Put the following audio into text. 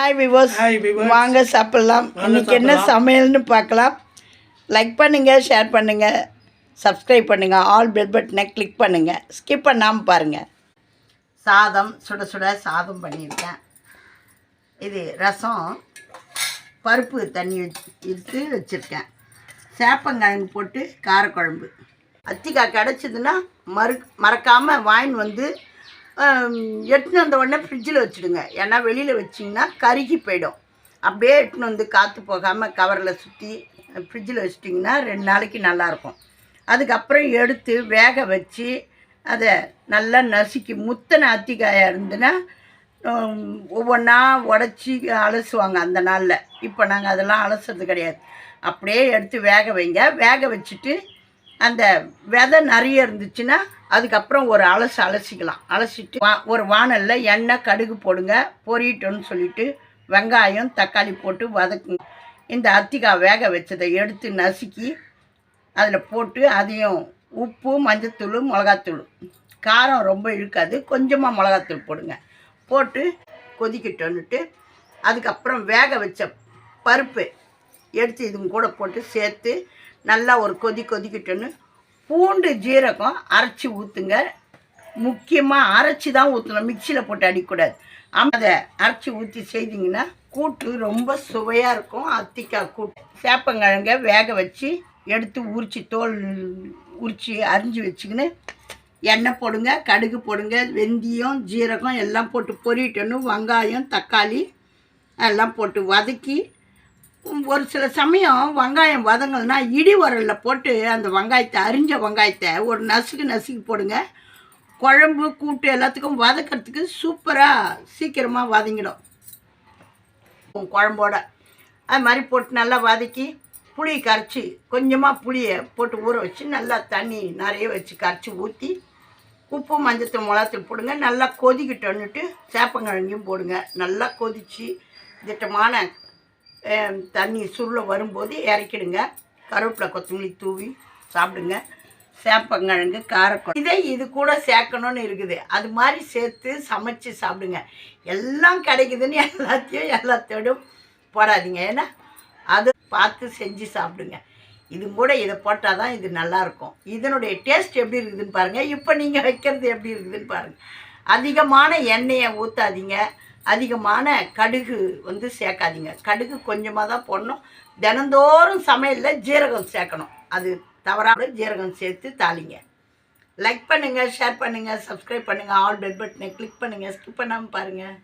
Hi விவோஸ். வாங்க சாப்பிடலாம். இன்னைக்கு என்ன. சமையல்னு பார்க்கலாம். லைக் பண்ணுங்கள் ஷேர் பண்ணுங்கள் சப்ஸ்கிரைப் பண்ணுங்கள் ஆல் பெல் பட்டனை கிளிக் பண்ணுங்கள் ஸ்கிப் பண்ணாமல் பாருங்கள் சாதம் சுட சுட சாதம் பண்ணியிருக்கேன். இது ரசம் பருப்பு தண்ணி வச்சு எடுத்து வச்சுருக்கேன். சேப்பங்கிழங்கு போட்டு காரக்குழம்பு. அத்திக்காய் கிடச்சிதுன்னா மறு மறக்காமல் வாங்கின்னு வந்து எடுத்துன்னு வந்த உடனே ஃப்ரிட்ஜில் வச்சுடுங்க. ஏன்னா வெளியில் வச்சிங்கன்னா கருகி போயிடும். அப்படியே எடுத்துன்னு வந்து காற்று போகாமல் கவரில் சுற்றி ஃப்ரிட்ஜில் வச்சிட்டிங்கன்னா ரெண்டு நாளைக்கு நல்லாயிருக்கும் அதுக்கப்புறம் எடுத்து வேக வச்சு அதை நல்லா நசுக்கி முத்தனை அத்திக்காயாக இருந்துன்னா ஒவ்வொன்றா உடச்சி அலசுவாங்க அந்த நாளில். இப்போ நாங்கள் அதெல்லாம் அலசுறது கிடையாது. அப்படியே எடுத்து வேக வைங்க. வேக வச்சுட்டு அந்த விதை நிறைய இருந்துச்சுன்னா அதுக்கப்புறம் ஒரு அலசு அலசிக்கலாம். அலசிட்டு வா ஒரு வானலில் எண்ணெய் கடுகு போடுங்க. பொரியட்டோன்னு சொல்லிட்டு வெங்காயம் தக்காளி போட்டு வதக்குங்க இந்த அத்திக்காய் வேக வச்சதை எடுத்து நசுக்கி அதில் போட்டு அதையும் உப்பு மஞ்சத்தூள் மிளகாத்தூள். காரம் ரொம்ப இழுக்காது. கொஞ்சமாக மிளகாத்தூள் போடுங்க. போட்டு கொதிக்கிட்டோன்னுட்டு அதுக்கப்புறம் வேக வச்ச பருப்பு எடுத்து இதுங்க கூட போட்டு சேர்த்து நல்லா ஒரு கொதி கொதிக்கிட்டோன்னு பூண்டு ஜீரகம் அரைச்சி ஊற்றுங்க முக்கியமாக அரைச்சி தான் ஊற்றணும் மிக்சியில் போட்டு அடிக்கக்கூடாது. ஆமாம் அதை அரைச்சி ஊற்றி செய்தீங்கன்னா கூட்டு ரொம்ப சுவையாக இருக்கும். அத்திக்காய் கூட்டு. சேப்பங்கிழங்க வேக வச்சு எடுத்து உரிச்சி தோல் உரித்து அரிஞ்சு வச்சுக்கின்னு எண்ணெய் போடுங்க கடுகு போடுங்க வெந்தயம் ஜீரகம் எல்லாம் போட்டு பொரிட்டோன்னு வெங்காயம் தக்காளி எல்லாம் போட்டு வதக்கி ஒரு சில சமயம் வெங்காயம் வதங்கலைன்னா இடி உரலில் போட்டு அந்த வெங்காயத்தை அரிஞ்ச வெங்காயத்தை ஒரு நசுக்கு நசுக்கி போடுங்க. குழம்பு கூட்டு எல்லாத்துக்கும் வதக்கிறதுக்கு சூப்பராக சீக்கிரமாக வதங்கிடும். குழம்போட. அது மாதிரி போட்டு நல்லா வதக்கி புளி கரைச்சி கொஞ்சமாக புளியை போட்டு ஊற வச்சு நல்லா தண்ணி நிறைய வச்சு கரைச்சி ஊற்றி உப்பு மஞ்சத்தூள் மிளகாத்தூள் போடுங்க. நல்லா கொதிக்கிட்டோன்னுட்டு சேப்பங்கிழங்கையும் போடுங்க. நல்லா கொதித்து திட்டமான தண்ணி சுருள வரும்போது இறக்கிடுங்க. கருவேப்பிலை கொத்தமல்லி தூவி சாப்பிடுங்க. சேப்பங்கிழங்கு காரக்குழம்பு. இதே இது கூட சேர்க்கணும்னு இருக்குது. அது மாதிரி சேர்த்து சமைச்சு சாப்பிடுங்க. எல்லாம் கிடைக்குதுன்னு எல்லாத்தையும் எல்லாத்தோடும் போடாதீங்க. ஏன்னா அது பார்த்து செஞ்சு சாப்பிடுங்க. இது கூட இதை போட்டால் தான் இது நல்லாயிருக்கும். இதனுடைய டேஸ்ட் எப்படி இருக்குதுன்னு பாருங்கள் இப்போ நீங்கள் வைக்கிறது எப்படி இருக்குதுன்னு பாருங்கள் அதிகமான எண்ணெயை ஊற்றாதீங்க அதிகமான கடுகு வந்து சேர்க்காதீங்க. கடுகு கொஞ்சமாக தான் போடணும். தினந்தோறும் சமையலில் ஜீரகம் சேர்க்கணும். அது தவறாக ஜீரகம் சேர்த்து தாளிங்க. லைக் பண்ணுங்கள் ஷேர் பண்ணுங்கள் சப்ஸ்கிரைப் பண்ணுங்கள் ஆல் பெல் பட்டனை கிளிக் பண்ணுங்கள் ஸ்கிப் பண்ணாமல் பாருங்கள்